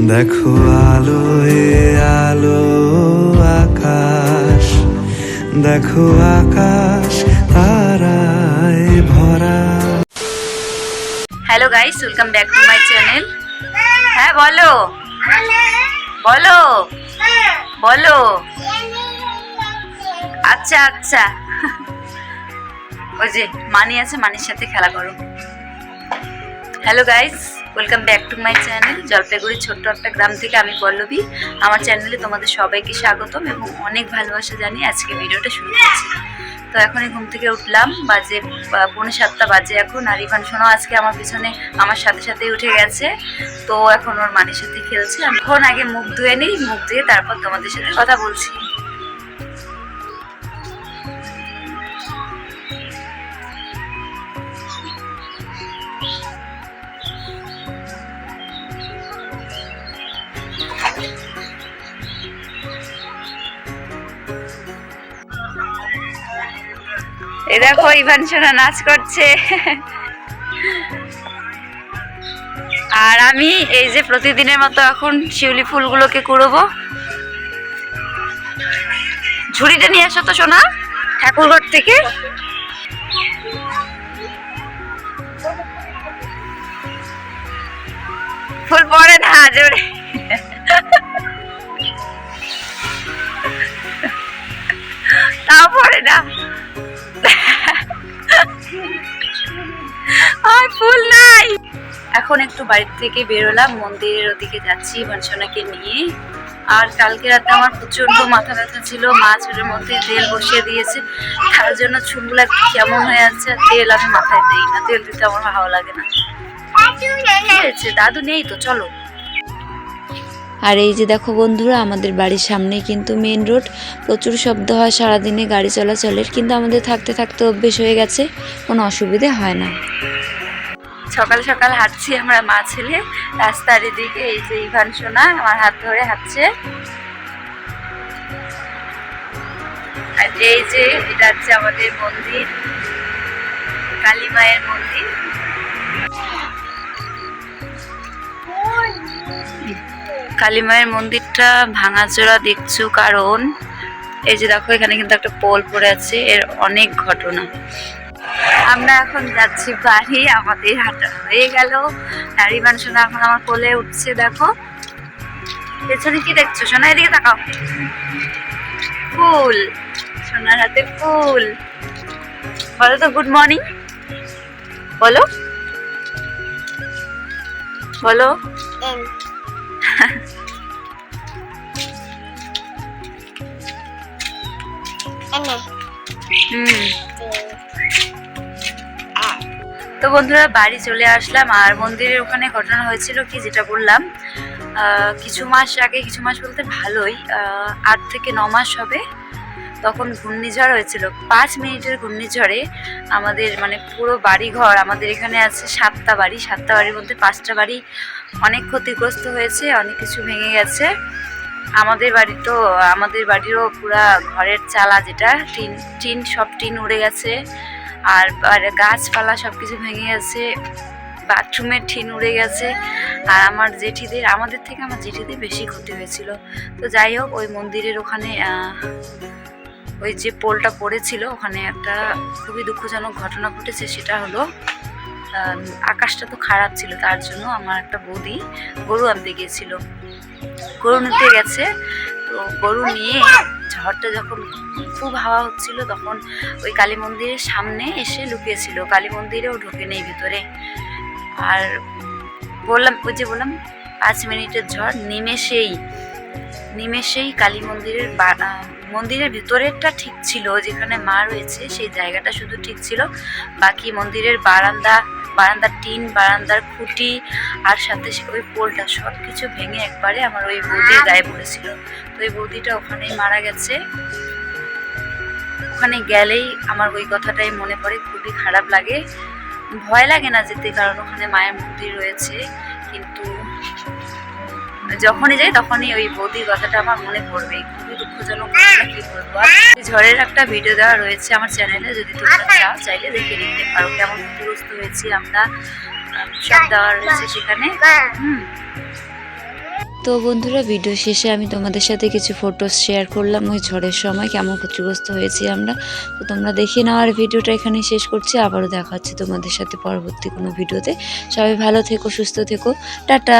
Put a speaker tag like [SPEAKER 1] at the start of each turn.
[SPEAKER 1] দেখো আলো এ আলো আকাশ, দেখো আকাশ তারায় ভরা।
[SPEAKER 2] Hello guys welcome back to my channel হ্যাঁ বলো। বলো। বলো। আচ্ছা আচ্ছা। ওই যে মানি আছে, মানির সাথে খেলা করো। Hello guys welcome back to my channel জলপাইগুড়ির ছোট্ট একটা গ্রাম থেকে আমি পল্লবী। আমার চ্যানেলে তোমাদের সবাইকে স্বাগতম এবং অনেক ভালোবাসা জানিয়ে আজকে ভিডিওটা শুরু করছি। তো এখনই ঘুম থেকে উঠলাম, বাজে পৌনে সাতটা বাজে এখন, আর ইভান শোনো, আজকে আমার পিছনে আমার সাথে সাথে উঠে গেছে। তো এখন ওর মানির সাথে খেলছে। আমি এখন আগে মুখ ধুয়ে নিই, মুখ ধুয়ে তারপর তোমাদের সাথে কথা বলছি। এই দেখো ইভান সোনা নাচ করছে। আর আমি এই যে প্রতিদিনের মতো এখন শিউলি ফুলগুলোকে কুড়োবো। ঝুড়িটা নিয়ে আসো তো সোনা, ঠাকুরঘর থেকে। ফুল পড়ে না, জোরে। তাও পড়ে না। আর ফুল নাই। এখন একটু বাড়ির থেকে বেরোলাম, মন্দিরের ওদিকে যাচ্ছি বাঞ্ছনাকে নিয়ে। আর কালকে রাতে আমার প্রচণ্ড মাথা ব্যথা ছিল, মা চুলের মধ্যে তেল বসিয়ে দিয়েছে। তার জন্য চুলগুলো কেমন হয়ে আর তেল আমি মাথায় দিই না, তেল দিতে আমার ভালো লাগে না। দাদু নেই তো, চলো।
[SPEAKER 3] আর এই যে দেখো বন্ধুরা, আমাদের বাড়ির সামনে কিন্তু মেন রোড প্রচুর শব্দ হয়, সারাদিনে গাড়ি চলাচলের, কিন্তু আমাদের থাকতে থাকতে অভ্যেস হয়ে গেছে, কোনো অসুবিধে হয় না।
[SPEAKER 2] সকাল সকাল হাঁটছি আমরা মা ছেলে, রাস্তার এদিকে এই যে ইভান সোনা, আমার হাত ধরে হাঁটছে। আর এই যে এটা হচ্ছে আমাদের মন্দির, কালী মায়ের মন্দির। কালী মায়ের মন্দিরটা ভাঙাচোরা দেখছ কারণ? এই যে দেখো, এখানে কিন্তু একটা পোল পড়ে আছে, এর অনেক ঘটনা। আমরা এখন যাচ্ছি বাড়ি, আমাদের হাঁটা হয়ে গেল। নারী মানুষরা এখন আমার কোলে উঠছে, দেখো। পেছনে কি দেখছ? সোনা, এদিকে তাকাও। ফুল, সোনার হাতে ফুল। বলো তো গুড মর্নিং বলো। বলো। তো বন্ধুরা, বাড়ি চলে আসলাম আর মন্দিরের ওখানে ঘটনা হয়েছিল কি যেটা বললাম। কিছু মাস আগে, কিছু মাস বলতে ভালোই আট থেকে ন মাস হবে। তখন ঘূর্ণিঝড় হয়েছিল। পাঁচ মিনিটের ঘূর্ণিঝড়ে আমাদের মানে পুরো বাড়ি ঘর আমাদের এখানে আছে সাতটা বাড়ি, সাতটা বাড়ির মধ্যে পাঁচটা বাড়ি অনেক ক্ষতিগ্রস্ত হয়েছে, অনেক কিছু ভেঙে গেছে। আমাদের বাড়ি তো, আমাদের বাড়িরও পুরা ঘরের চালা যেটা, টিন টিন সব টিন উড়ে গেছে। আর গাছপালা সব কিছু ভেঙে গেছে, বাথরুমের ঠিন উড়ে গেছে। আর আমার জেঠিদের, আমাদের থেকে আমার জেঠিদের বেশি ক্ষতি হয়েছিল। তো যাই হোক, ওই মন্দিরের ওখানে ওই যে পোলটা পড়েছিল, ওখানে একটা খুবই দুঃখজনক ঘটনা ঘটেছে, সেটা হলো আকাশটা তো খারাপ ছিল, তার জন্য আমার একটা বৌদি গরু আনতে গিয়েছিল। গরু নিতে গেছে, তো গরু নিয়ে ঝড়টা যখন খুব হাওয়া হচ্ছিল, তখন ওই কালী মন্দিরের সামনে এসে লুকিয়েছিল, কালী মন্দিরেও ঢোকে নেই ভিতরে। আর বললাম, ওই যে বললাম, পাঁচ মিনিটের ঝড় নিমেষেই নিমেষেই কালী মন্দিরের মন্দিরের ভিতরেরটা ঠিক ছিল, যেখানে মা রয়েছে, সেই জায়গাটা শুধু ঠিক ছিল। বাকি মন্দিরের বারান্দা, বারান্দার টিন, বারান্দার খুঁটি, আর সাথে ওই পোলটা সব কিছু ভেঙে একবারে আমার ওই বৌদির গায়ে পড়েছিল। তো ওই বৌদিটা ওখানেই মারা গেছে। ওখানে গেলেই আমার ওই কথাটাই মনে পড়ে, খুবই খারাপ লাগে। ভয় লাগে না যেতে, কারণ ওখানে মায়ের মন্দির রয়েছে। কিন্তু যখনই যাই তখনই ওই বৌদির কথাটা আমার মনে পড়বে। খুবই দুঃখজনক কি বলব। আর ঝড়ের একটা ভিডিও দেওয়া রয়েছে আমার চ্যানেলে যদি তোমরা চাও চাইলে দেখে নিতে পারো। কেমন ক্ষতিগ্রস্ত হয়েছি আমরা সব দেওয়া রয়েছে সেখানে। হুম। তো বন্ধুরা ভিডিও শেষে আমি তোমাদের সাথে কিছু ফটো শেয়ার করলাম ওই ঝড়ের সময় কেমন ক্ষতিগ্রস্ত হয়েছি আমরা। তো তোমরা দেখে নাও আর ভিডিওটা এখানে শেষ করছি। আবারও দেখা হচ্ছে তোমাদের সাথে পরবর্তী কোনো ভিডিওতে সবাই ভালো থেকো সুস্থ থেকো। টাটা!